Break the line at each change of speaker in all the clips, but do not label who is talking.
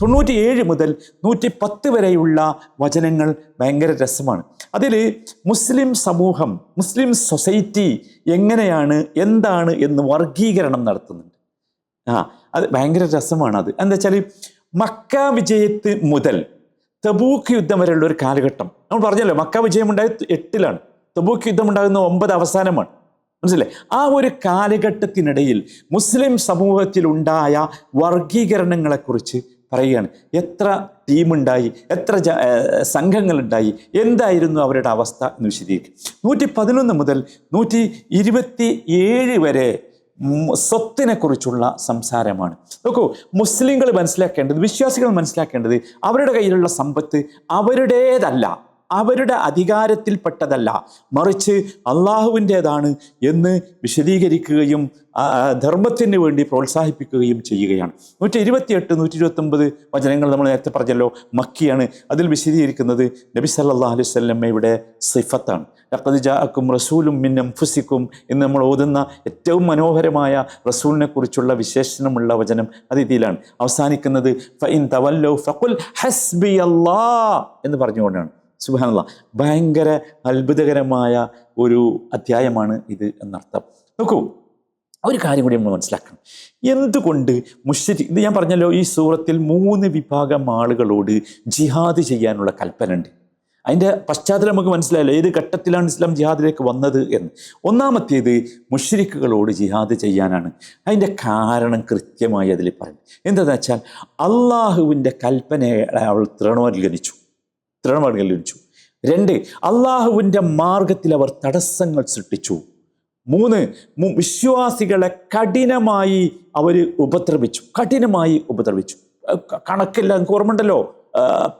തൊണ്ണൂറ്റി ഏഴ് മുതൽ നൂറ്റി പത്ത് വരെയുള്ള വചനങ്ങൾ ഭയങ്കര രസമാണ്. അതിൽ മുസ്ലിം സമൂഹം മുസ്ലിം സൊസൈറ്റി എങ്ങനെയാണ് എന്താണ് എന്ന് വർഗീകരണം നടത്തുന്നുണ്ട്. ആ അത് ഭയങ്കര രസമാണ് അത്. എന്താ വെച്ചാൽ മക്ക വിജയത്ത് മുതൽ തബൂക്ക് യുദ്ധം വരെയുള്ള ഒരു കാലഘട്ടം. നമ്മൾ പറഞ്ഞല്ലോ മക്ക വിജയം ഉണ്ടായത് എട്ടിലാണ്. തബൂക്ക് യുദ്ധം ഉണ്ടാകുന്ന ഒമ്പത് അവസാനമാണ്. മനസ്സിലേ ആ ഒരു കാലഘട്ടത്തിനിടയിൽ മുസ്ലിം സമൂഹത്തിലുണ്ടായ വർഗീകരണങ്ങളെക്കുറിച്ച് പറയുകയാണ്. എത്ര ടീമുണ്ടായി? എത്ര സംഘങ്ങളുണ്ടായി? എന്തായിരുന്നു അവരുടെ അവസ്ഥ എന്ന് വിശദീകരിക്കും. നൂറ്റി പതിനൊന്ന് മുതൽ നൂറ്റി ഇരുപത്തി ഏഴ് വരെ സ്വത്തിനെക്കുറിച്ചുള്ള സംസാരമാണ്. നോക്കൂ മുസ്ലിങ്ങൾ മനസ്സിലാക്കേണ്ടത് വിശ്വാസികൾ മനസ്സിലാക്കേണ്ടത് അവരുടെ കയ്യിലുള്ള സമ്പത്ത് അവരുടേതല്ല. അവരുടെ അധികാരത്തിൽപ്പെട്ടതല്ല. മറിച്ച് അള്ളാഹുവിന്റേതാണ് എന്ന് വിശദീകരിക്കുകയും ധർമ്മത്തിന് വേണ്ടി പ്രോത്സാഹിപ്പിക്കുകയും ചെയ്യുകയാണ്. നൂറ്റി ഇരുപത്തിയെട്ട് നൂറ്റി ഇരുപത്തൊമ്പത് വചനങ്ങൾ നമ്മൾ നേരത്തെ പറഞ്ഞല്ലോ. മക്കിയാണ് അതിൽ വിശദീകരിക്കുന്നത്. നബി സല്ലാ അലൈഹി സ്വല്ലമ്മയുടെ സിഫത്താണ്. അക്കും റസൂലും മിൻ ഫുസിക്കും എന്ന് നമ്മൾ ഓതുന്ന ഏറ്റവും മനോഹരമായ റസൂലിനെ കുറിച്ചുള്ള വിശേഷണമുള്ള വചനം അത് ഇതിലാണ്. അവസാനിക്കുന്നത് ഫൈൻ തവല്ലോ ഫഖുൽ ഹസ്ബി എന്ന് പറഞ്ഞുകൊണ്ടാണ്. സുബാനുള്ള ഭയങ്കര അത്ഭുതകരമായ ഒരു അധ്യായമാണ് ഇത് എന്നർത്ഥം. നോക്കൂ ഒരു കാര്യം കൂടി നമ്മൾ മനസ്സിലാക്കണം. എന്തുകൊണ്ട് മുഷരി ഇത് ഞാൻ പറഞ്ഞല്ലോ ഈ സൂറത്തിൽ മൂന്ന് വിഭാഗം ആളുകളോട് ജിഹാദ് ചെയ്യാനുള്ള കൽപ്പന ഉണ്ട് അതിന്റെ പശ്ചാത്തലം നമുക്ക് മനസ്സിലായല്ലോ ഏത് ഘട്ടത്തിലാണ് ഇസ്ലാം ജിഹാദിലേക്ക് വന്നത് എന്ന്. ഒന്നാമത്തേത് മുഷരിക്കുകളോട് ജിഹാദ് ചെയ്യാനാണ്. അതിന്റെ കാരണം കൃത്യമായി അതിൽ പറയും എന്താണെന്ന് വെച്ചാൽ അള്ളാഹുവിന്റെ കൽപ്പനയെ അവൾ തൃണവൽഗണിച്ചു ലഭിച്ചു രണ്ട് അള്ളാഹുവിന്റെ മാർഗത്തിൽ അവർ തടസ്സങ്ങൾ സൃഷ്ടിച്ചു. മൂന്ന് വിശ്വാസികളെ കഠിനമായി അവർ ഉപദ്രവിച്ചു. കഠിനമായി ഉപദ്രവിച്ചു. കണക്കില്ല നിങ്ങൾക്ക് ഓർമ്മയുണ്ടല്ലോ?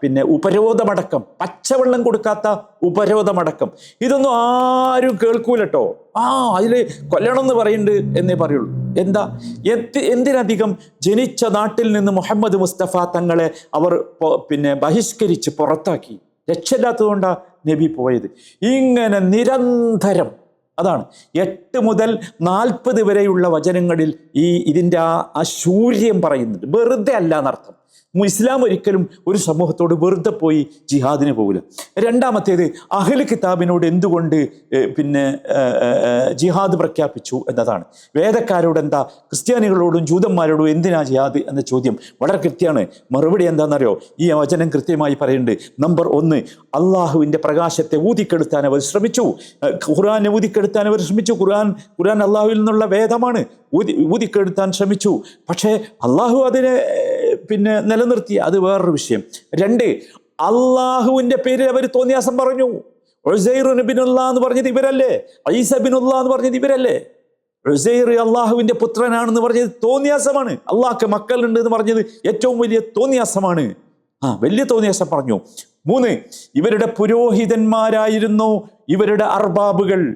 പിന്നെ ഉപരോധമടക്കം പച്ചവെള്ളം കൊടുക്കാത്ത ഉപരോധമടക്കം. ഇതൊന്നും ആരും കേൾക്കൂലട്ടോ ആ അതിൽ കൊല്ലണം എന്ന് പറയുന്നുണ്ട് എന്നേ പറയുള്ളൂ. എന്താ? എത്ത് എന്തിനധികം ജനിച്ച നാട്ടിൽ നിന്ന് മുഹമ്മദ് മുസ്തഫ തങ്ങളെ അവർ പിന്നെ ബഹിഷ്കരിച്ച് പുറത്താക്കി. രക്ഷയില്ലാത്തതുകൊണ്ടാണ് നബി പോയത്. ഇങ്ങനെ നിരന്തരം അതാണ്. എട്ട് മുതൽ നാൽപ്പത് വരെയുള്ള വചനങ്ങളിൽ ഈ ഇതിന്റെ ആ ശൂര്യം പറയുന്നുണ്ട്. വെറുതെ അല്ല എന്നർത്ഥം. ഇസ്ലാം ഒരിക്കലും ഒരു സമൂഹത്തോട് വെറുതെ പോയി ജിഹാദിന് പോകില്ല. രണ്ടാമത്തേത് അഹ്ൽ കിതാബിനോട് എന്തുകൊണ്ട് പിന്നെ ജിഹാദ് പ്രഖ്യാപിച്ചു എന്നതാണ്. വേദക്കാരോട് എന്താ ക്രിസ്ത്യാനികളോടും ജൂതന്മാരോടും എന്തിനാ ജിഹാദ് എന്ന ചോദ്യം വളരെ കൃത്യമാണ്. മറുപടി എന്താണെന്നറിയോ? ഈ വചനം കൃത്യമായി പറയുന്നുണ്ട്. നമ്പർ ഒന്ന് അള്ളാഹുവിന്റെ പ്രകാശത്തെ ഊതിക്കെടുത്താൻ അവർ ശ്രമിച്ചു. ഖുറാനെ ഊതിക്കെടുത്താൻ അവർ ശ്രമിച്ചു. ഖുർആൻ ഖുർആൻ അള്ളാഹുവിൽ നിന്നുള്ള വേദമാണ്. ഊതി ഊതിക്കെടുത്താൻ ശ്രമിച്ചു. പക്ഷേ അള്ളാഹു അതിനെ പിന്നെ നിലനിർത്തി അത് വേറൊരു വിഷയം. രണ്ട് അള്ളാഹുവിന്റെ പേരിൽ അവർ തോന്നിയാസം പറഞ്ഞു. ഒസൈറുനബിനുള്ള എന്ന് പറഞ്ഞത് ഇവരല്ലേ? ഐസ ബിനുള്ള എന്ന് പറഞ്ഞത് ഇവരല്ലേ? ഒസൈർ അള്ളാഹുവിന്റെ പുത്രനാണെന്ന് പറഞ്ഞത് തോന്നിയാസമാണ്. അള്ളാഹ്ക്ക് മക്കളുണ്ട് എന്ന് പറഞ്ഞത് ഏറ്റവും വലിയ തോന്നിയാസമാണ്. ആ വലിയ തോന്നിയാസം പറഞ്ഞു. മൂന്ന് ഇവരുടെ പുരോഹിതന്മാരായിരുന്നു ഇവരുടെ അർബാബുകൾ.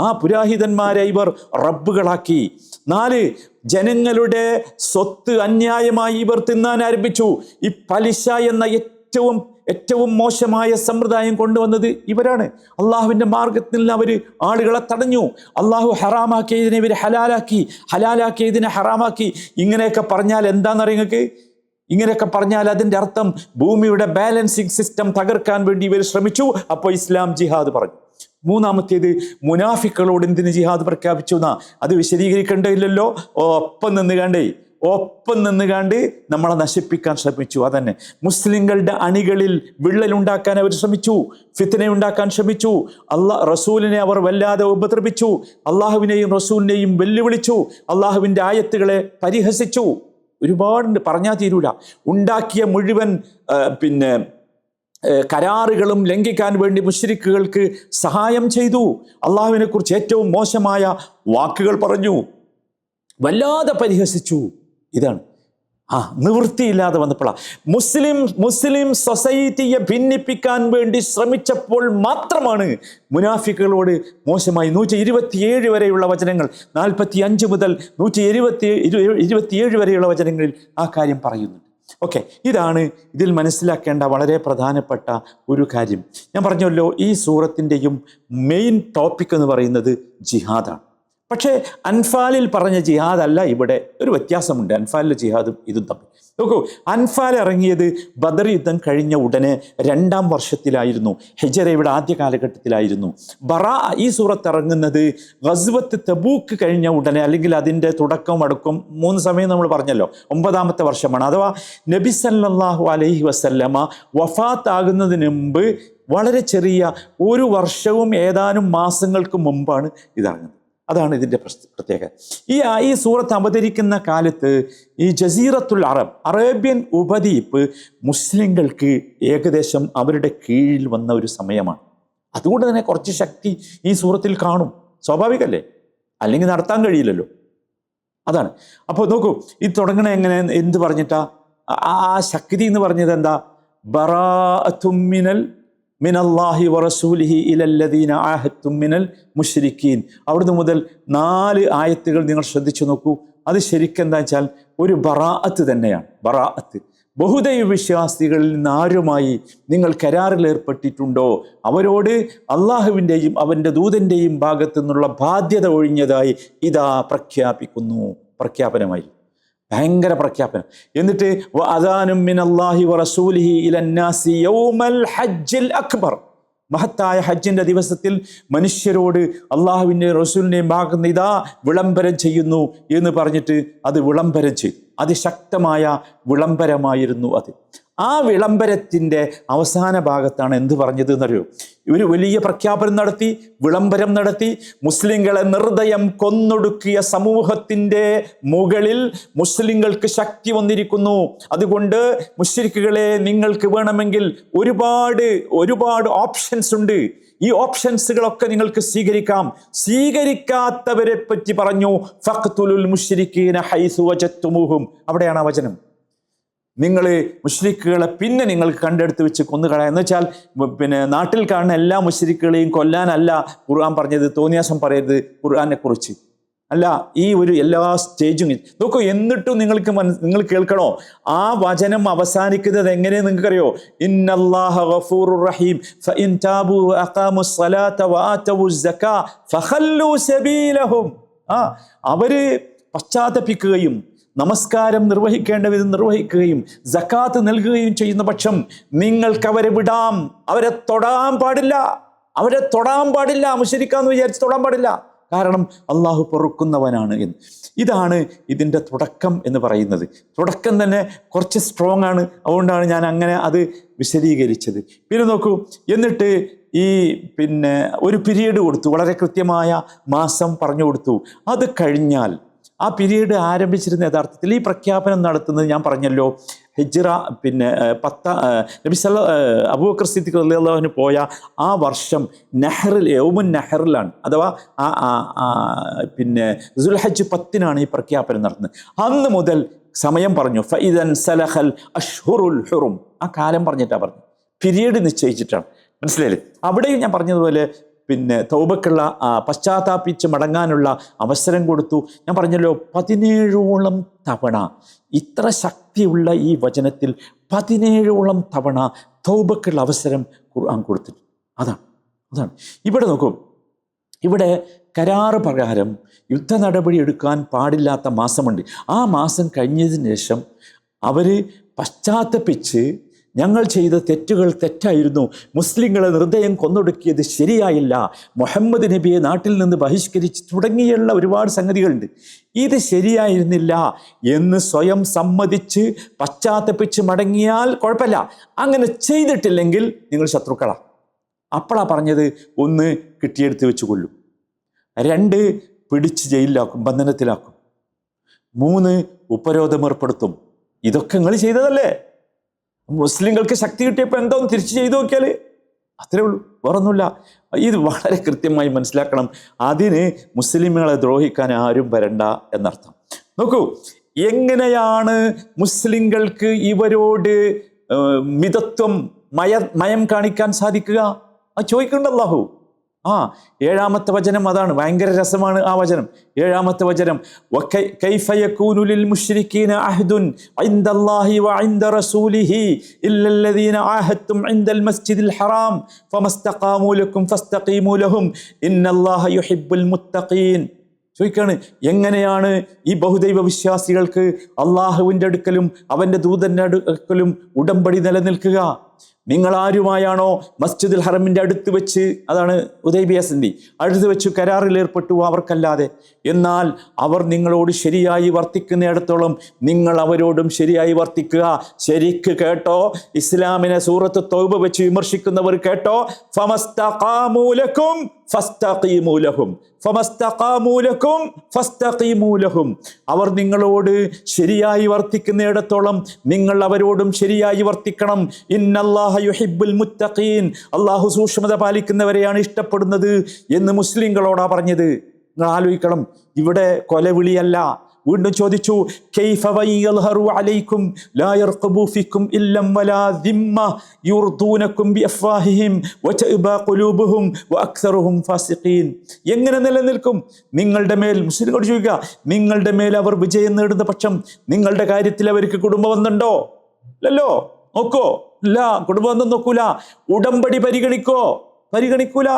ആ പുരാഹിതന്മാരെ ഇവർ റബ്ബുകളാക്കി. നാല് ജനങ്ങളുടെ സ്വത്ത് അന്യായമായി ഇവർ തിന്നാൻ ആരംഭിച്ചു. ഈ പലിശ എന്ന ഏറ്റവും ഏറ്റവും മോശമായ സമ്പ്രദായം കൊണ്ടുവന്നത് ഇവരാണ്. അള്ളാഹുവിന്റെ മാർഗത്തിൽ അവർ ആളുകളെ തടഞ്ഞു. അള്ളാഹു ഹറാമാക്കിയതിനെ ഇവർ ഹലാലാക്കി. ഹലാലാക്കിയതിനെ ഹറാമാക്കി. ഇങ്ങനെയൊക്കെ പറഞ്ഞാൽ എന്താണെന്നറിയങ്ങൾക്ക് ഇങ്ങനെയൊക്കെ പറഞ്ഞാൽ അതിന്റെ അർത്ഥം ഭൂമിയുടെ ബാലൻസിങ് സിസ്റ്റം തകർക്കാൻ വേണ്ടി ഇവർ ശ്രമിച്ചു. അപ്പോൾ ഇസ്ലാം ജിഹാദ് പറഞ്ഞു. മൂന്നാമത്തേത് മുനാഫിക്കളോട് എന്തിന് ജിഹാദ് പ്രഖ്യാപിച്ചു എന്നാ? അത് വിശദീകരിക്കേണ്ടതില്ലല്ലോ. ഒപ്പം നിന്ന് കണ്ടേ ഒപ്പം നിന്ന് കണ്ട് നമ്മളെ നശിപ്പിക്കാൻ ശ്രമിച്ചു. അതന്നെ. മുസ്ലിങ്ങളുടെ അണികളിൽ വിള്ളലുണ്ടാക്കാൻ അവർ ശ്രമിച്ചു ഫിത്തിനെ ഉണ്ടാക്കാൻ ശ്രമിച്ചു. അള്ളാ റസൂലിനെ അവർ വല്ലാതെ ഉപദ്രവിച്ചു. അള്ളാഹുവിനെയും റസൂലിനെയും വെല്ലുവിളിച്ചു. അള്ളാഹുവിന്റെ ആയത്തുകളെ പരിഹസിച്ചു. ഒരുപാടുണ്ട്. പറഞ്ഞാൽ തീരൂല. ഉണ്ടാക്കിയ മുഴുവൻ പിന്നെ കരാറുകളും ലംഘിക്കാൻ വേണ്ടി മുശ്രിക്കുകൾക്ക് സഹായം ചെയ്തു. അള്ളാഹുവിനെ കുറിച്ച് ഏറ്റവും മോശമായ വാക്കുകൾ പറഞ്ഞു. വല്ലാതെ പരിഹസിച്ചു. ഇതാണ്. ആ നിവൃത്തിയില്ലാതെ വന്നപ്പോഴാണ് മുസ്ലിം മുസ്ലിം സൊസൈറ്റിയെ ഭിന്നിപ്പിക്കാൻ വേണ്ടി ശ്രമിച്ചപ്പോൾ മാത്രമാണ് മുനാഫിക്കുകളോട് മോശമായി നൂറ്റി ഇരുപത്തിയേഴ് വരെയുള്ള വചനങ്ങൾ നാൽപ്പത്തി അഞ്ച് മുതൽ നൂറ്റി ഇരുപത്തി ഇരു- ഇരുപത്തിയേഴ് വരെയുള്ള വചനങ്ങളിൽ ആ കാര്യം പറയുന്നുണ്ട്. ഓക്കെ ഇതാണ് ഇതിൽ മനസ്സിലാക്കേണ്ട വളരെ പ്രധാനപ്പെട്ട ഒരു കാര്യം. ഞാൻ പറഞ്ഞല്ലോ ഈ സൂറത്തിന്റെയും മെയിൻ ടോപ്പിക് എന്ന് പറയുന്നത് ജിഹാദാണ്. പക്ഷേ അൻഫാലിൽ പറഞ്ഞ ജിഹാദല്ല ഇവിടെ. ഒരു വ്യത്യാസമുണ്ട്. അൻഫാലിലെ ജിഹാദും ഇതും തമ്മിൽ. നോക്കൂ അൻഫാൽ ഇറങ്ങിയത് ബദർ യുദ്ധം കഴിഞ്ഞ ഉടനെ രണ്ടാം വർഷത്തിലായിരുന്നു. ഹെജറയുടെ ആദ്യ കാലഘട്ടത്തിലായിരുന്നു. ബറ ഈ സൂറത്ത് ഇറങ്ങുന്നത് ഗസ്വത്ത് തബൂക്ക് കഴിഞ്ഞ ഉടനെ അല്ലെങ്കിൽ അതിന്റെ തുടക്കം അടുക്കും മൂന്ന് സമയം നമ്മൾ പറഞ്ഞല്ലോ. ഒമ്പതാമത്തെ വർഷമാണ്. അഥവാ നബി സല്ലല്ലാഹു അലൈഹി വസല്ലമ വഫാത്താകുന്നതിന് മുമ്പ് വളരെ ചെറിയ ഒരു വർഷവും ഏതാനും മാസങ്ങൾക്ക് മുമ്പാണ് ഇതറിഞ്ഞത് അതാണ് ഇതിന്റെ പ്രത്യേക പ്രത്യേകത. ഈ ഈ സൂറത്ത് അവതരിക്കുന്ന കാലത്ത് ഈ ജസീറത്തുൽ അറബ് അറേബ്യൻ ഉപദ്വീപ് മുസ്ലിങ്ങൾക്ക് ഏകദേശം അവരുടെ കീഴിൽ വന്ന ഒരു സമയമാണ്. അതുകൊണ്ട് തന്നെ കുറച്ച് ശക്തി ഈ സൂറത്തിൽ കാണും. സ്വാഭാവികമല്ലേ? അല്ലെങ്കിൽ നടത്താൻ കഴിയില്ലല്ലോ. അതാണ്. അപ്പോൾ നോക്കൂ ഇത് തുടങ്ങണ എങ്ങനെ എന്ത് പറഞ്ഞിട്ടാ? ആ ശക്തി എന്ന് പറഞ്ഞത് എന്താ? ബറാ മിനൽ മിനല്ലാഹി വറസൂലിഹി ഇലല്ലദീന ആഹത്തും മിനൽ മുഷരിക്കീൻ അവിടുന്ന് മുതൽ നാല് ആയത്തുകൾ നിങ്ങൾ ശ്രദ്ധിച്ചു നോക്കൂ. അത് ശരിക്കെന്താ വെച്ചാൽ ഒരു ബറാഅത്ത് തന്നെയാണ്. ബറാഅത്ത്. ബഹുദൈവ വിശ്വാസികളിൽ നിന്ന് ആരുമായി നിങ്ങൾ കരാറിൽ ഏർപ്പെട്ടിട്ടുണ്ടോ? അവരോട് അള്ളാഹുവിന്റെയും അവന്റെ ദൂതന്റെയും ഭാഗത്തു നിന്നുള്ള ബാധ്യത ഒഴിഞ്ഞതായി ഇതാ പ്രഖ്യാപിക്കുന്നു. പ്രഖ്യാപനമായി. ഭയങ്കര പ്രഖ്യാപനം. എന്നിട്ട് അക്ബർ. മഹത്തായ ഹജ്ജിന്റെ ദിവസത്തിൽ മനുഷ്യരോട് അള്ളാഹുവിന്റെ റസൂലിന്റെയും ഭാഗത്ത് ഇതാ വിളംബരം ചെയ്യുന്നു എന്ന് പറഞ്ഞിട്ട് അത് വിളംബരം ചെയ്തു. അതിശക്തമായ വിളംബരമായിരുന്നു അത്. ആ വിളംബരത്തിന്റെ അവസാന ഭാഗത്താണ് എന്ത് പറഞ്ഞത് എന്നറിയൂ? ഒരു വലിയ പ്രഖ്യാപനം നടത്തി വിളംബരം നടത്തി മുസ്ലിങ്ങളെ നിർദ്ദയം കൊന്നൊടുക്കിയ സമൂഹത്തിന്റെ മുകളിൽ മുസ്ലിങ്ങൾക്ക് ശക്തി വന്നിരിക്കുന്നു. അതുകൊണ്ട് മുസ്ലിക്കുകളെ നിങ്ങൾക്ക് വേണമെങ്കിൽ ഒരുപാട് ഒരുപാട് ഓപ്ഷൻസ് ഉണ്ട്. ഈ ഓപ്ഷൻസുകളൊക്കെ നിങ്ങൾക്ക് സ്വീകരിക്കാം. സ്വീകരിക്കാത്തവരെ പറ്റി പറഞ്ഞു ഫഖ്തുലുൽ മുശ്രിക്കീന ഹൈസു വജത്തുമുഹും അവിടെയാണ് ആ വചനം. നിങ്ങൾ മുഷ്രിക്കുകളെ പിന്നെ നിങ്ങൾ കണ്ടെടുത്ത് വെച്ച് കൊന്നുകളയാം. എന്ന് വെച്ചാൽ പിന്നെ നാട്ടിൽ കാണുന്ന എല്ലാ മുഷ്രിക്കുകളെയും കൊല്ലാനല്ല ഖുർആൻ പറഞ്ഞത് തോന്നിയാസം പറയരുത് ഖുർആനെ കുറിച്ച്. അല്ല ഈ ഒരു എല്ലാ സ്റ്റേജും നോക്കൂ എന്നിട്ടും നിങ്ങൾക്ക് മന നിങ്ങൾ കേൾക്കണോ? ആ വചനം അവസാനിക്കുന്നത് എങ്ങനെ നിങ്ങൾക്കറിയോ? റഹീം ആ അവർ പശ്ചാത്തപിക്കുകയും നമസ്കാരം നിർവഹിക്കേണ്ട വിധം നിർവഹിക്കുകയും ജക്കാത്ത് നൽകുകയും ചെയ്യുന്ന പക്ഷം നിങ്ങൾക്ക് അവരെ വിടാം. അവരെ തൊടാൻ പാടില്ല. അവരെ തൊടാൻ പാടില്ല. അമുശരിക്കാന്ന് വിചാരിച്ച് തൊടാൻ പാടില്ല. കാരണം അള്ളാഹു പൊറുക്കുന്നവനാണ് എന്ന്. ഇതാണ് ഇതിന്റെ തുടക്കം എന്ന് പറയുന്നത്. തുടക്കം തന്നെ കുറച്ച് സ്ട്രോങ് ആണ്. അതുകൊണ്ടാണ് ഞാൻ അങ്ങനെ അത് വിശദീകരിച്ചത്. പിന്നെ നോക്കൂ എന്നിട്ട് ഈ പിന്നെ ഒരു പിരീഡ് കൊടുത്തു. വളരെ കൃത്യമായ മാസം പറഞ്ഞു കൊടുത്തു. അത് കഴിഞ്ഞാൽ ആ പീരീഡ് ആരംഭിച്ചിരുന്ന യഥാർത്ഥത്തിൽ ഈ പ്രഖ്യാപനം നടത്തുന്നത് ഞാൻ പറഞ്ഞല്ലോ. ഹിജ്റ പിന്നെ പത്ത ഏഹ്, നബി സല്ല അബൂബക്കർ സിദ്ദിഖ് അള്ളാഹുവിന് പോയ ആ വർഷം നെഹറിൽ യൗമുൻ നെഹറിലാണ്. അഥവാ ആ പിന്നെ സുൽഹജ് പത്തിനാണ് ഈ പ്രഖ്യാപനം നടത്തുന്നത്. അന്ന് മുതൽ സമയം പറഞ്ഞു ഫൈദൻ സലഹൽ അഷ്ഹുറുൽ ഹുറും. ആ കാലം പറഞ്ഞിട്ടാണ് പറഞ്ഞു പിരീഡ് നിശ്ചയിച്ചിട്ടാണ്. മനസ്സിലായില്ലേ? അവിടെയും ഞാൻ പറഞ്ഞതുപോലെ പിന്നെ തൗബക്കുള്ള പശ്ചാത്താപിച്ച് മടങ്ങാനുള്ള അവസരം കൊടുത്തു. ഞാൻ പറഞ്ഞല്ലോ പതിനേഴോളം തവണ ഇത്ര ശക്തിയുള്ള ഈ വചനത്തിൽ പതിനേഴോളം തവണ തൗബക്കുള്ള അവസരം ഖുർആൻ കൊടുത്തിട്ടുണ്ട് അതാണ് അതാണ്. ഇവിടെ നോക്കൂ ഇവിടെ കരാറ് പ്രകാരം യുദ്ധ നടപടി എടുക്കാൻ പാടില്ലാത്ത മാസമുണ്ട്. ആ മാസം കഴിഞ്ഞതിന് ശേഷം അവർ പശ്ചാത്തപിച്ച് ഞങ്ങൾ ചെയ്ത തെറ്റുകൾ തെറ്റായിരുന്നു. മുസ്ലിങ്ങളെ ഹൃദയം കൊന്നൊടുക്കിയത് ശരിയായില്ല. മുഹമ്മദ് നബിയെ നാട്ടിൽ നിന്ന് ബഹിഷ്കരിച്ച് തുടങ്ങിയുള്ള ഒരുപാട് സംഗതികളുണ്ട്. ഇത് ശരിയായിരുന്നില്ല എന്ന് സ്വയം സമ്മതിച്ച് പശ്ചാത്തപിച്ച് മടങ്ങിയാൽ കുഴപ്പമില്ല. അങ്ങനെ ചെയ്തിട്ടില്ലെങ്കിൽ നിങ്ങൾ ശത്രുക്കളാണ് അപ്പോഴാണ് പറഞ്ഞത് ഒന്ന് കിട്ടിയെടുത്ത് വെച്ച് കൊല്ലും. രണ്ട് പിടിച്ച് ജയിലിലാക്കും ബന്ധനത്തിലാക്കും. മൂന്ന് ഉപരോധം ഏർപ്പെടുത്തും. ഇതൊക്കെ നിങ്ങൾ ചെയ്തതല്ലേ? മുസ്ലിങ്ങൾക്ക് ശക്തി കിട്ടിയപ്പോൾ എന്തോ ഒന്ന് തിരിച്ച് ചെയ്തു നോക്കിയാൽ അത്രേ ഉള്ളൂ. വേറൊന്നുമില്ല. ഇത് വളരെ കൃത്യമായി മനസ്സിലാക്കണം. അതിന് മുസ്ലിങ്ങളെ ദ്രോഹിക്കാൻ ആരും വരണ്ട എന്നർത്ഥം. നോക്കൂ എങ്ങനെയാണ് മുസ്ലിങ്ങൾക്ക് ഇവരോട് മിതത്വം മയ മയം കാണിക്കാൻ സാധിക്കുക? ആ ചോദിക്കുന്നുണ്ട് അല്ലാഹു. ആ ഏഴാമത്തെ വചനം അതാണ്. ഭയങ്കര രസമാണ് ആ വചനം. ഏഴാമത്തെ വചനം. "വകൈ- കൈഫ യകൂനു ലിൽ മുശ്രിക്കീന അഹ്ദുൻ ഇൻദല്ലാഹി വഇൻദ റസൂലിഹി ഇല്ലല്ലദീന ആഹദ്തും ഇൻദൽ മസ്ജിദിൽ ഹറാം ഫമസ്തഖാമു ലക്കും ഫസ്തഖീമു ലഹും ഇന്നല്ലാഹ യുഹിബ്ബുൽ മുത്തഖീൻ. ചോദിക്കാണ് എങ്ങനെയാണ് ഈ ബഹുദൈവ വിശ്വാസികൾക്ക് അള്ളാഹുവിന്റെ അടുക്കലും അവന്റെ ദൂതന്റെ അടുക്കലും ഉടമ്പടി നിലനിൽക്കുക? നിങ്ങൾ ആരുമായാണോ മസ്ജിദുൽ ഹറമിന്റെ അടുത്ത് വെച്ച് അതാണ് ഉദയബിയാസിന്റെ അടുത്ത് വെച്ച് കരാറിൽ ഏർപ്പെട്ടു അവർക്കല്ലാതെ. എന്നാൽ അവർ നിങ്ങളോട് ശരിയായി വർത്തിക്കുന്നിടത്തോളം നിങ്ങൾ അവരോടും ശരിയായി വർത്തിക്കുക. ശരിക്ക് കേട്ടോ ഇസ്ലാമിനെ സൂറത്ത് തോബ് വെച്ച് വിമർശിക്കുന്നവർ കേട്ടോ ഫമസ്തഖാമൂലക്കും ഫസ്തഖീമൂലഹും ഫമസ്തഖാമൂലക്കും അവർ നിങ്ങളോട് ശരിയായി വർത്തിക്കുന്നിടത്തോളം നിങ്ങൾ അവരോടും ശരിയായി വർത്തിക്കണം. ഇന്നല്ലാഹ യുഹിബ്ബുൽ മുത്തഖീൻ. അള്ളാഹു സൂക്ഷ്മത പാലിക്കുന്നവരെയാണ് ഇഷ്ടപ്പെടുന്നത് എന്ന് മുസ്ലിങ്ങളോടാ പറഞ്ഞത്. നിങ്ങൾ ആലോചിക്കണം. ഇവിടെ കൊലവിളിയല്ല. വീണ്ടും ചോദിച്ചു "കൈഫ വയ്യദ്ഹറു അലൈക്കും ലാ യർഖബു ഫിക്കും ഇല്ലം വലാ ദിമ്മ യുർദൂനക്കും ബിഅഫ്വാഹിഹിം വതഅബ ഖുലൂബുഹും വഅക്സറുഹും ഫാസിഖീൻ. എങ്ങനെ നിലനിൽക്കും? നിങ്ങളുടെ മേൽ മുസ്ലിങ്ങളോട് ചോദിക്കുക നിങ്ങളുടെ മേൽ അവർ വിജയം നേടുന്ന പക്ഷം നിങ്ങളുടെ കാര്യത്തിൽ അവർക്ക് കുടുംബബന്ധമുണ്ടോ അല്ലല്ലോ നോക്കോ. ഇല്ല കുടുംബബന്ധം നോക്കൂല. ഉടമ്പടി പരിഗണിക്കോ? പരിഗണിക്കൂല.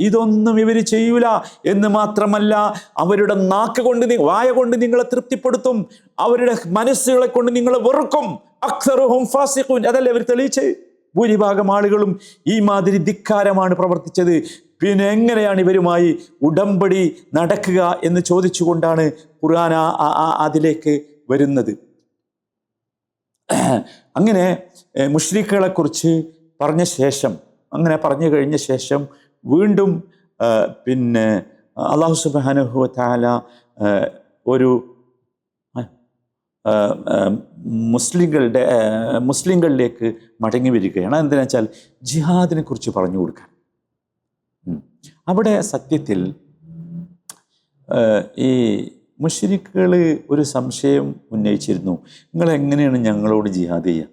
ഇതൊന്നും ഇവർ ചെയ്യൂല എന്ന് മാത്രമല്ല അവരുടെ നാക്ക് കൊണ്ട് വായ കൊണ്ട് നിങ്ങളെ തൃപ്തിപ്പെടുത്തും അവരുടെ മനസ്സുകളെ കൊണ്ട് നിങ്ങളെ വെറുക്കും. അക്സറുഹും ഫാസിഖുൻ. അതല്ലേ അവർ തെളിയിച്ച്? ഭൂരിഭാഗം ആളുകളും ഈ മാതിരി ധിക്കാരമാണ് പ്രവർത്തിച്ചത്. പിന്നെ എങ്ങനെയാണ് ഇവരുമായി ഉടമ്പടി നടക്കുക എന്ന് ചോദിച്ചുകൊണ്ടാണ് ഖുർആൻ അതിലേക്ക് വരുന്നത്. അങ്ങനെ മുഷ്രീഖുകളെ കുറിച്ച് പറഞ്ഞ ശേഷം അങ്ങനെ പറഞ്ഞു കഴിഞ്ഞ ശേഷം വീണ്ടും പിന്നെ അള്ളാഹു സുബാനുഹു താല ഒരു മുസ്ലിങ്ങളുടെ മുസ്ലിങ്ങളിലേക്ക് മടങ്ങി വരികയാണ്. എന്തിനാ വെച്ചാൽ ജിഹാദിനെ കുറിച്ച് പറഞ്ഞു കൊടുക്കാൻ. അവിടെ സത്യത്തിൽ ഈ മുഷരിക്കുകൾ ഒരു സംശയം ഉന്നയിച്ചിരുന്നു. നിങ്ങൾ എങ്ങനെയാണ് ഞങ്ങളോട് ജിഹാദ് ചെയ്യുക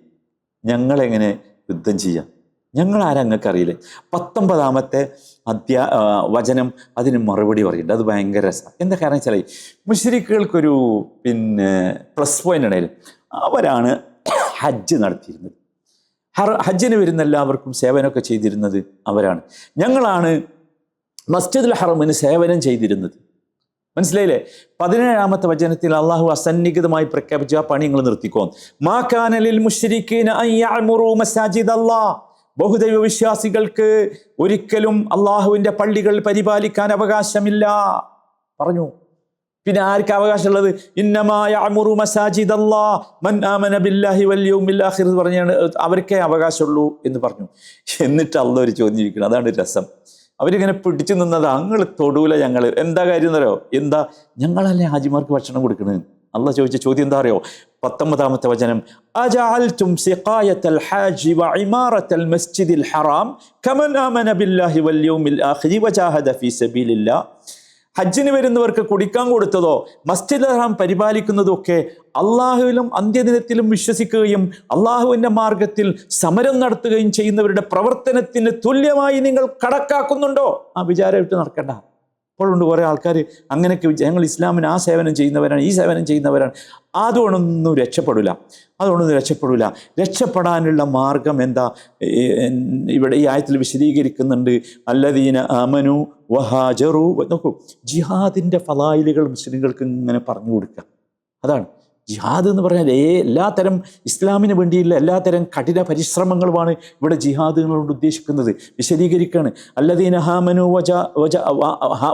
ഞങ്ങളെങ്ങനെ യുദ്ധം ചെയ്യുക ഞങ്ങൾ ആരാ നിങ്ങൾക്ക് അറിയില്ലേ പത്തൊമ്പതാമത്തെ അധ്യാ വചനം അതിന് മറുപടി പറയുന്നുണ്ട്. അത് ഭയങ്കര രസമാണ് എന്താ കാരണം വെച്ചാൽ മുഷരിക്കുകൾക്കൊരു പിന്നെ പ്ലസ് പോയിന്റ് ഇടയിൽ അവരാണ് ഹജ്ജ് നടത്തിയിരുന്നത്. ഹജ്ജിന് വരുന്ന എല്ലാവർക്കും സേവനമൊക്കെ ചെയ്തിരുന്നത് അവരാണ്. ഞങ്ങളാണ് മസ്ജിദുൽ ഹറമിന് സേവനം ചെയ്തിരുന്നത്. മനസ്സിലായില്ലേ? പതിനേഴാമത്തെ വചനത്തിൽ അള്ളാഹു അസന്നിഗ്ധമായി പ്രഖ്യാപിച്ചു ആ പണി നിങ്ങൾ നിർത്തിക്കോ. മാ കാനലിൽ മുശ്രിക്കീന അയ്യാൽ യഅ്മുറു മസാജിദ് അല്ലാഹ് ബഹുദൈവ വിശ്വാസികൾക്ക് ഒരിക്കലും അള്ളാഹുവിന്റെ പള്ളികൾ പരിപാലിക്കാൻ അവകാശമില്ല. പറഞ്ഞു. പിന്നെ ആർക്ക് അവകാശമുള്ളത്? ഇന്നമായ അമുറു മസാജിദ് അല്ലാ മൻ ആമന ബില്ലാഹി വൽ യൗമിൽ ആഖിർ എന്ന് പറഞ്ഞാണ് അവർക്കേ അവകാശമുള്ളൂ എന്ന് പറഞ്ഞു. എന്നിട്ട് അള്ള ഒരു ചോദ്യം ചോദിക്കണം അതാണ് രസം. അവരിങ്ങനെ പിടിച്ചു നിന്നത് അങ്ങൾ തൊടൂല ഞങ്ങൾ എന്താ കാര്യം എന്താ? ഞങ്ങളല്ലേ ഹാജിമാർക്ക് ഭക്ഷണം കൊടുക്കണത്? അള്ള ചോദിച്ച ചോദ്യം എന്താ അറിയോ? പത്തൊമ്പതാമത്തെ വചനം അജഅൽതും ഹാജി ഹറാം ആമന ബില്ലാഹി വൽ യൗമിൽ ആഖിരി വജാഹദ ഫീ ഹജ്ജിന് വരുന്നവർക്ക് കുടിക്കാൻ കൊടുത്തതോ മസ്ജിദ് ഹറാം പരിപാലിക്കുന്നതും ഒക്കെ അള്ളാഹുവിലും അന്ത്യദിനത്തിലും വിശ്വസിക്കുകയും അള്ളാഹുവിന്റെ മാർഗത്തിൽ സമരം നടത്തുകയും ചെയ്യുന്നവരുടെ പ്രവർത്തനത്തിന് തുല്യമായി നിങ്ങൾ കണക്കാക്കുന്നുണ്ടോ? ആ വിചാരം ഇട്ട് നടക്കണ്ട. ഇപ്പോഴുണ്ട് കുറേ ആൾക്കാർ അങ്ങനെയൊക്കെ ഞങ്ങൾ ഇസ്ലാമിന് ആ സേവനം ചെയ്യുന്നവരാണ് ഈ സേവനം ചെയ്യുന്നവരാണ്. അതുകൊണ്ടൊന്നും രക്ഷപ്പെടില്ല. അതുകൊണ്ടൊന്നും രക്ഷപ്പെടില്ല. രക്ഷപ്പെടാനുള്ള മാർഗം എന്താ? ഇവിടെ ഈ ആയത്തിൽ വിശദീകരിക്കുന്നുണ്ട്. അല്ലദീന അമനു വഹാജറു നോക്കൂ ജിഹാദിന്റെ ഫലായിലുകൾ മുസ്ലിങ്ങൾക്ക് ഇങ്ങനെ പറഞ്ഞു കൊടുക്കുക. അതാണ്. ജിഹാദ് എന്ന് പറഞ്ഞാൽ എല്ലാത്തരം ഇസ്ലാമിന് വേണ്ടിയുള്ള എല്ലാത്തരം കഠിന പരിശ്രമങ്ങളുമാണ് ഇവിടെ ജിഹാദ് കൊണ്ട് ഉദ്ദേശിക്കുന്നത്. വിശദീകരിക്കുകയാണ് അല്ലദീന ഹാമനു വജ വജ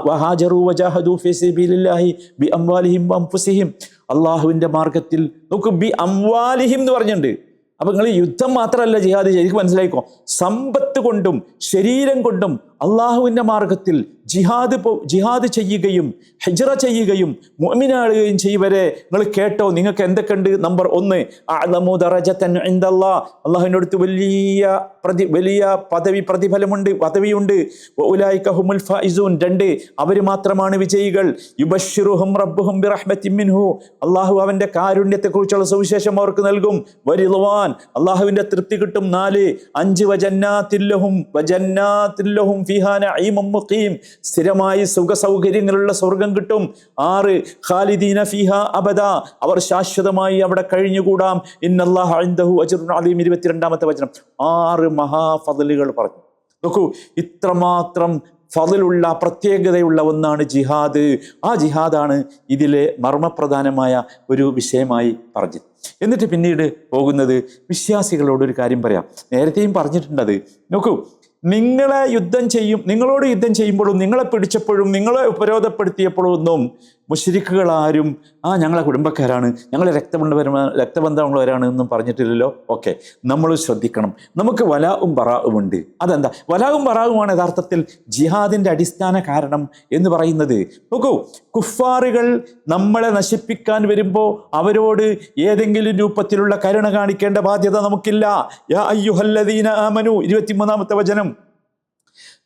വഹാജറു വജാഹദു ഫി സബീലില്ലാഹി ബി അംവാലിഹിം അംഫുസിഹിം അള്ളാഹുവിന്റെ മാർഗത്തിൽ നോക്കൂ ബി അംവാലിഹിം എന്ന് പറഞ്ഞിട്ടുണ്ട്. അപ്പൊ നിങ്ങൾ യുദ്ധം മാത്രമല്ല ജിഹാദ് ശരിക്കും മനസ്സിലായിക്കോ? സമ്പത്ത് കൊണ്ടും ശരീരം കൊണ്ടും അള്ളാഹുവിന്റെ മാർഗത്തിൽ ജിഹാദ് ജിഹാദ് ചെയ്യുകയും ഹെജറ ചെയ്യുകയും മുഅ്മിനാളുകയും ചെയ്യുവരെ നിങ്ങൾ കേട്ടോ. നിങ്ങൾക്ക് എന്തൊക്കെയുണ്ട്? നമ്പർ ഒന്ന് അടുത്ത് വലിയ പ്രതി വലിയ പദവി പ്രതിഫലമുണ്ട് പദവിയുണ്ട്. ഹുമുൽ രണ്ട് അവർ മാത്രമാണ് വിജയികൾ. റബ്ബുഹും അള്ളാഹു അവന്റെ കാരുണ്യത്തെക്കുറിച്ചുള്ള സുവിശേഷം അവർക്ക് നൽകും. വരിളുവാൻ അള്ളാഹുവിന്റെ തൃപ്തി കിട്ടും. നാല് അഞ്ച് വജന്നാത്തില്ലഹും വജന്നാത്തില്ലഹും ഫിഹാ നഈമും മുഖീം. സ്ഥിരമായി സുഖസൗകര്യങ്ങളുള്ള സ്വർഗം കിട്ടും. ആറ് ഖാലിദീന ഫിഹ അബദ. അവർ ശാശ്വതമായി അവിടെ കഴിഞ്ഞുകൂടാം. ഇന്നല്ലാഹു അലീം. ഇരുപത്തിരണ്ടാമത്തെ വചനം. ആറ് മഹാഫദലുകൾ പറഞ്ഞു. നോക്കൂ ഇത്രമാത്രം ഫതിലുള്ള പ്രത്യേകതയുള്ള ഒന്നാണ് ജിഹാദ്. ആ ജിഹാദാണ് ഇതിലെ മർമ്മപ്രധാനമായ ഒരു വിഷയമായി പറഞ്ഞത്. എന്നിട്ട് പിന്നീട് പോകുന്നത് വിശ്വാസികളോട് ഒരു കാര്യം പറയാം. നേരത്തെയും പറഞ്ഞിട്ടുണ്ടത്. നോക്കൂ നിങ്ങളെ യുദ്ധം ചെയ്യും നിങ്ങളോട് യുദ്ധം ചെയ്യുമ്പോഴും നിങ്ങളെ പിടിച്ചപ്പോഴും നിങ്ങളെ ഉപരോധപ്പെടുത്തിയപ്പോഴും ആരും ആ ഞങ്ങളെ കുടുംബക്കാരാണ് ഞങ്ങളെ രക്തബന്ധ രക്തബന്ധമുള്ളവരാണ് എന്നും പറഞ്ഞിട്ടില്ലല്ലോ? ഓക്കെ. നമ്മൾ ശ്രദ്ധിക്കണം. നമുക്ക് വലാവും ഉണ്ട്. അതെന്താ? വലാവും ബറാവുമാണ് യഥാർത്ഥത്തിൽ ജിഹാദിന്റെ അടിസ്ഥാന കാരണം എന്ന് പറയുന്നത്. നോക്കൂ കുഫാറുകൾ നമ്മളെ നശിപ്പിക്കാൻ വരുമ്പോൾ അവരോട് ഏതെങ്കിലും രൂപത്തിലുള്ള കരുണ കാണിക്കേണ്ട ബാധ്യത നമുക്കില്ല. യാ അയ്യുഹല്ലദീന ആമനു ഇരുപത്തിമൂന്നാമത്തെ വചനം.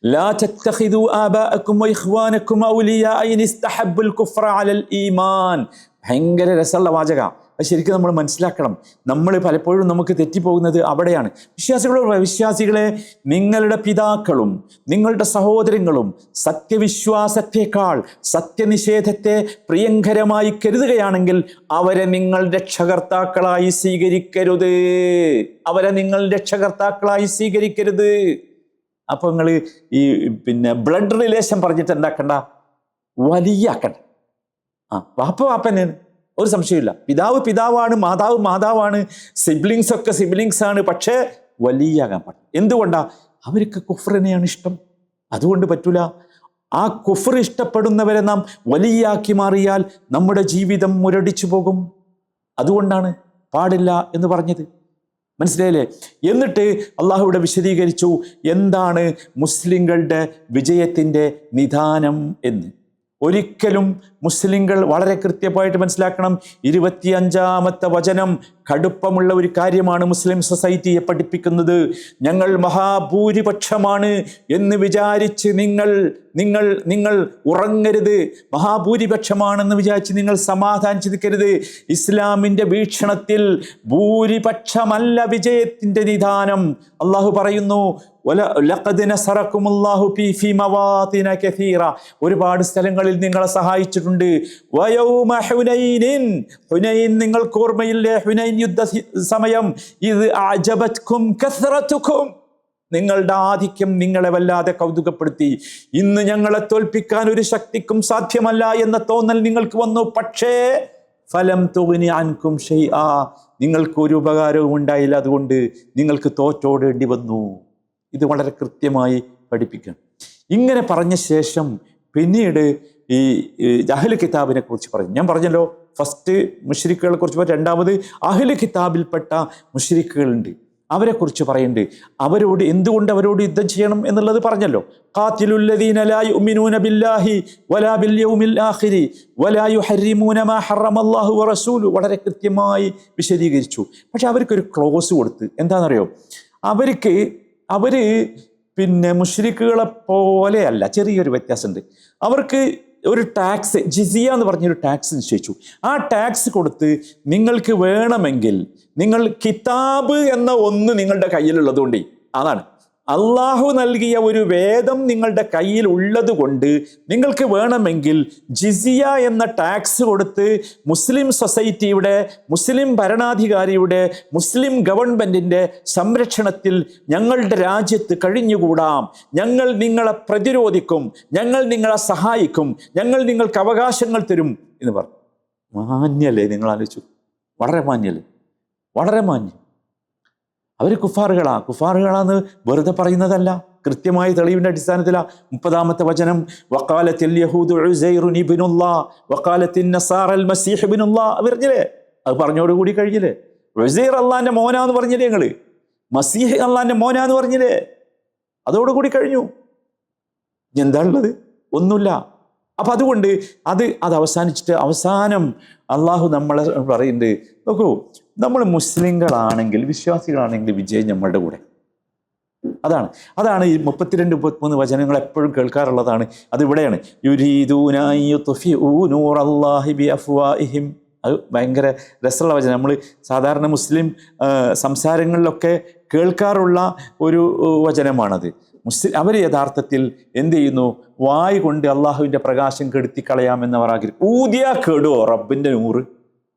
ലാ തത്തഖിദു ആബാഅക്കും വഇഖ്വാനക്കും ഔലിയാ ഇൻ ഇസ്തഹബ്ബുൽ കുഫ്ര അലൽ ഈമാൻ ഭയങ്കര രസമുള്ള വാചക. അത് ശരിക്കും നമ്മൾ മനസ്സിലാക്കണം. നമ്മൾ പലപ്പോഴും നമുക്ക് തെറ്റിപ്പോകുന്നത് അവിടെയാണ്. വിശ്വാസികളോ വിശ്വാസികളെ നിങ്ങളുടെ പിതാക്കളും നിങ്ങളുടെ സഹോദരങ്ങളും സത്യവിശ്വാസത്തെക്കാൾ സത്യനിഷേധത്തെ പ്രിയങ്കരമായി കരുതുകയാണെങ്കിൽ അവരെ നിങ്ങൾ രക്ഷകർത്താക്കളായി സ്വീകരിക്കരുത്. അവരെ നിങ്ങൾ രക്ഷകർത്താക്കളായി സ്വീകരിക്കരുത്. അപ്പൊ നിങ്ങൾ ഈ പിന്നെ ബ്ലഡ് റിലേഷൻ പറഞ്ഞിട്ട് എന്താക്കണ്ട? വലിയ ആക്കണ്ട ആ വാപ്പ വാപ്പനെ ഒരു സംശയമില്ല പിതാവ് പിതാവാണ് മാതാവ് മാതാവാണ് സിബ്ലിങ്സ് ഒക്കെ സിബ്ലിങ്സ് ആണ്. പക്ഷേ വലിയാകാൻ പാടില്ല. എന്തുകൊണ്ടാ? അവർക്ക് കുഫറിനെയാണ് ഇഷ്ടം. അതുകൊണ്ട് പറ്റൂല. ആ കുഫർ ഇഷ്ടപ്പെടുന്നവരെ നാം വലിയാക്കി മാറിയാൽ നമ്മുടെ ജീവിതം മുരടിച്ചു പോകും. അതുകൊണ്ടാണ് പാടില്ല എന്ന് പറഞ്ഞത്. മനസ്സിലായില്ലേ? എന്നിട്ട് അള്ളാഹു ഇവിടെ വിശദീകരിച്ചു എന്താണ് മുസ്ലിങ്ങളുടെ വിജയത്തിന്റെ നിദാനം എന്ന്. ഒരിക്കലും മുസ്ലിങ്ങൾ വളരെ കൃത്യമായിട്ട് മനസ്സിലാക്കണം. ഇരുപത്തിയഞ്ചാമത്തെ വചനം കടുപ്പമുള്ള ഒരു കാര്യമാണ് മുസ്ലിം സൊസൈറ്റിയെ പഠിപ്പിക്കുന്നത്. ഞങ്ങൾ മഹാഭൂരിപക്ഷമാണ് എന്ന് വിചാരിച്ച് നിങ്ങൾ നിങ്ങൾ നിങ്ങൾ ഉറങ്ങരുത്. മഹാഭൂരിപക്ഷമാണെന്ന് വിചാരിച്ച് നിങ്ങൾ സമാധാനിച്ചിരിക്കരുത്. ഇസ്ലാമിന്റെ വീക്ഷണത്തിൽ ഭൂരിപക്ഷമല്ല വിജയത്തിന്റെ നിധാനം അള്ളാഹു പറയുന്നു ഒരുപാട് സ്ഥലങ്ങളിൽ നിങ്ങളെ സഹായിച്ചിട്ടുണ്ട്. ഹുനൈൻ നിങ്ങൾക്ക് ഓർമ്മയില്ലേ? ഹുനൈൻ യുദ്ധ സമയം. ഇത് അജബത്കും കസറത്തുക്കും നിങ്ങളുടെ ആധിക്യം നിങ്ങളെ വല്ലാതെ കൗതുകപ്പെടുത്തി. ഇന്ന് ഞങ്ങളെ തോൽപ്പിക്കാൻ ഒരു ശക്തിക്കും സാധ്യമല്ല എന്ന തോന്നൽ നിങ്ങൾക്ക് വന്നു. പക്ഷേ ഫലം തുകിനി അൻകും ആ. നിങ്ങൾക്ക് ഒരു ഉപകാരവും ഉണ്ടായില്ല. അതുകൊണ്ട് നിങ്ങൾക്ക് തോറ്റോടേണ്ടി വന്നു. ഇത് വളരെ കൃത്യമായി പഠിപ്പിക്കണം. ഇങ്ങനെ പറഞ്ഞ ശേഷം പിന്നീട് ഈ അഹ്ലു കിതാബിനെ കുറിച്ച് പറഞ്ഞു ഞാൻ പറഞ്ഞല്ലോ ഫസ്റ്റ് മുഷരിക്കുകളെ കുറിച്ച് പറഞ്ഞു രണ്ടാമത് അഹ്ലു കിതാബിൽപ്പെട്ട മുഷരിക്കുകളുണ്ട് അവരെ കുറിച്ച് പറയുന്നുണ്ട് അവരോട് എന്തുകൊണ്ട് അവരോട് യുദ്ധം ചെയ്യണം എന്നുള്ളത് പറഞ്ഞല്ലോ. ലാ യുമിനൂന ബില്ലാഹി വലാ ബിൽ യൗമിൽ ആഖിരി വലാ മാ ഹറമല്ലാഹു വറസൂലു. വളരെ കൃത്യമായി വിശദീകരിച്ചു. പക്ഷെ അവർക്കൊരു ക്ലോസ് കൊടുത്ത് എന്താണെന്നറിയോ? അവർക്ക് അവർ പിന്നെ മുഷ്രിക്കുകളെ പോലെയല്ല ചെറിയൊരു വ്യത്യാസമുണ്ട്. അവർക്ക് ഒരു ടാക്സ് ജിസിയ എന്ന് പറഞ്ഞൊരു ടാക്സ് നിശ്ചയിച്ചു. ആ ടാക്സ് കൊടുത്ത് നിങ്ങൾക്ക് വേണമെങ്കിൽ നിങ്ങൾ കിതാബ് എന്ന ഒന്ന് നിങ്ങളുടെ കയ്യിലുള്ളതുകൊണ്ട് അതാണ്. അള്ളാഹു നൽകിയ ഒരു വേദം നിങ്ങളുടെ കയ്യിൽ ഉള്ളത് കൊണ്ട് നിങ്ങൾക്ക് വേണമെങ്കിൽ ജിസിയ എന്ന ടാക്സ് കൊടുത്ത് മുസ്ലിം സൊസൈറ്റിയുടെ മുസ്ലിം ഭരണാധികാരിയുടെ മുസ്ലിം ഗവൺമെന്റിന്റെ സംരക്ഷണത്തിൽ ഞങ്ങളുടെ രാജ്യത്ത് കഴിഞ്ഞുകൂടാം. ഞങ്ങൾ നിങ്ങളെ പ്രതിരോധിക്കും ഞങ്ങൾ നിങ്ങളെ സഹായിക്കും ഞങ്ങൾ നിങ്ങൾക്ക് അവകാശങ്ങൾ തരും എന്ന് പറഞ്ഞു. മാന്യല്ലേ നിങ്ങൾ ആലോചിച്ചു? വളരെ മാന്യല്ലേ? വളരെ മാന്യം. അവർ കുഫാറുകളാണ് കുഫാറുകളാന്ന് വെറുതെ പറയുന്നതല്ല. കൃത്യമായ തെളിവിന്റെ അടിസ്ഥാനത്തിലാണ് മുപ്പതാമത്തെ വചനം വക്കാലത്തിൽ പറഞ്ഞില്ലേ? അത് പറഞ്ഞോടുകൂടി കഴിഞ്ഞില്ലേ? റുസൈർ അള്ളാന്റെ മോനാന്ന് പറഞ്ഞില്ലേ ഞങ്ങൾ മസീഹ് അള്ളാന്റെ മോനാന്ന് പറഞ്ഞില്ലേ? അതോടുകൂടി കഴിഞ്ഞു. എന്താ ഉള്ളത്? ഒന്നുമില്ല. അപ്പൊ അതുകൊണ്ട് അത് അത് അവസാനിച്ചിട്ട് അവസാനം അള്ളാഹു നമ്മളെ പറയുന്നുണ്ട് നോക്കൂ നമ്മൾ മുസ്ലിങ്ങളാണെങ്കിൽ വിശ്വാസികളാണെങ്കിൽ വിജയം നമ്മളുടെ കൂടെ. അതാണ്. അതാണ് ഈ മുപ്പത്തിരണ്ട് മുപ്പത്തിമൂന്ന് വചനങ്ങൾ എപ്പോഴും കേൾക്കാറുള്ളതാണ്. അത് ഇവിടെയാണ്. യുരീദൂനായി യുത്ഫിഊ നൂറല്ലാഹി ബിഅഫ്വാഇഹിം. അത് ഭയങ്കര രസമുള്ള വചനം. നമ്മൾ സാധാരണ മുസ്ലിം സംസാരങ്ങളിലൊക്കെ കേൾക്കാറുള്ള ഒരു വചനമാണത്. മുസ്ലിം അവർ യഥാർത്ഥത്തിൽ എന്ത് ചെയ്യുന്നു? വായ് കൊണ്ട് അള്ളാഹുവിന്റെ പ്രകാശം കെടുത്തി കളയാമെന്നവർ ആഗ്രഹിക്കും ഊതിയാ കേടുവോ? റബ്ബിന്റെ നൂറ്.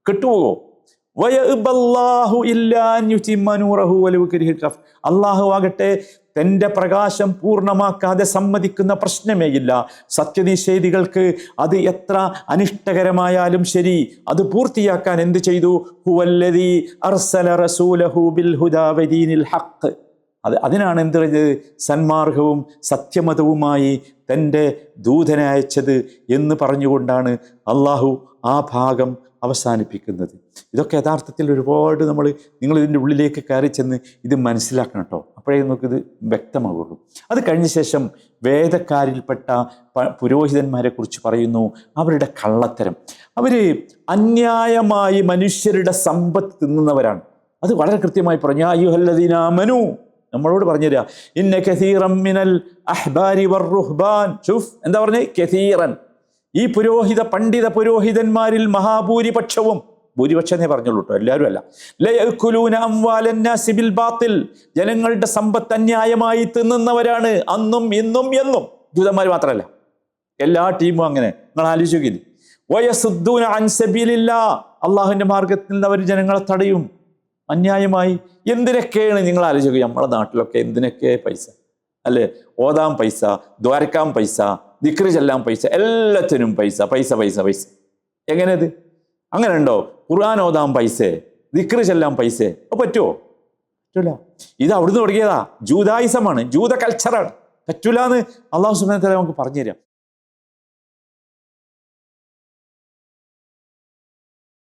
കെട്ടുപോകോ. അള്ളാഹു ആകട്ടെ തന്റെ പ്രകാശം പൂർണമാക്കാതെ സമ്മതിക്കുന്ന പ്രശ്നമേയില്ല സത്യനിഷേധികൾക്ക് അത് എത്ര അനിഷ്ടകരമായാലും ശരി. അത് പൂർത്തിയാക്കാൻ എന്ത് ചെയ്തു? ഹുവല്ലദീ അർസല റസൂലഹു ബിൽ ഹുദാ ഹഖ്. അത് അതിനാണ് എന്ത് പറഞ്ഞത് സന്മാർഗവും സത്യമതവുമായി തന്റെ ദൂതനെ അയച്ചത് എന്ന് പറഞ്ഞുകൊണ്ടാണ് അള്ളാഹു ആ ഭാഗം അവസാനിപ്പിക്കുന്നത്. ഇതൊക്കെ യഥാർത്ഥത്തിൽ ഒരുപാട് നമ്മൾ നിങ്ങൾ ഇതിന്റെ ഉള്ളിലേക്ക് കയറി ചെന്ന് ഇത് മനസ്സിലാക്കണം കേട്ടോ. അപ്പോഴേ നമുക്കിത് വ്യക്തമാകുള്ളൂ അത് കഴിഞ്ഞ ശേഷം വേദക്കാരിൽപ്പെട്ട പുരോഹിതന്മാരെ കുറിച്ച് പറയുന്നു. അവരുടെ കള്ളത്തരം. അവർ അന്യായമായി മനുഷ്യരുടെ സമ്പത്ത് തിന്നുന്നവരാണ്. അത് വളരെ കൃത്യമായി പറഞ്ഞു. അയ്യുഹല്ലദീനാമനു നമ്മളോട് പറഞ്ഞു പറഞ്ഞുതരാ ഇന്ന കസീറം മിനൽ അഹ്ബാരി വർ-റുഹ്ബാൻ ഷുഫ് എന്താ പറഞ്ഞേ? കസീറൻ. ഈ പുരോഹിത പണ്ഡിത പുരോഹിതന്മാരിൽ മഹാഭൂരിപക്ഷവും ഭൂരിപക്ഷം എന്നേ പറഞ്ഞുള്ളൂ കേട്ടോ എല്ലാവരും അല്ല സിബിൽ ബാത്തിൽ. ജനങ്ങളുടെ സമ്പത്ത് അന്യായമായി തിന്നുന്നവരാണ് അന്നും ഇന്നും എന്നും. ജൂതന്മാർ മാത്രമല്ല എല്ലാ ടീമും അങ്ങനെ നിങ്ങൾ ആലോചിക്കില്ല വയസുദ്ദൂന അൻസബീലില്ല അള്ളാഹുവിന്റെ മാർഗത്തിൽ നിന്ന് അവർ ജനങ്ങളെ തടയും. അന്യായമായി എന്തിനൊക്കെയാണ് നിങ്ങൾ ആലോചിക്കുക? നമ്മുടെ നാട്ടിലൊക്കെ എന്തിനൊക്കെ പൈസ? അല്ലേ? ഓതാം പൈസ ദ്വാരക്കാൻ പൈസ ദിക്രി ചെല്ലാൻ പൈസ എല്ലാത്തിനും പൈസ പൈസ പൈസ പൈസ. എങ്ങനെയത്? അങ്ങനെ ഉണ്ടോ ഖുർആൻ ഓതാം പൈസ ദിക്രി ചെല്ലാൻ പൈസ അത് പറ്റുമോ പറ്റൂല. ഇത് അവിടുന്ന് തുടങ്ങിയതാ. ജൂതായുസമാണ് ജൂത കൾച്ചറാണ് പറ്റൂല എന്ന് അള്ളാഹു സുബാന നമുക്ക് പറഞ്ഞു തരാം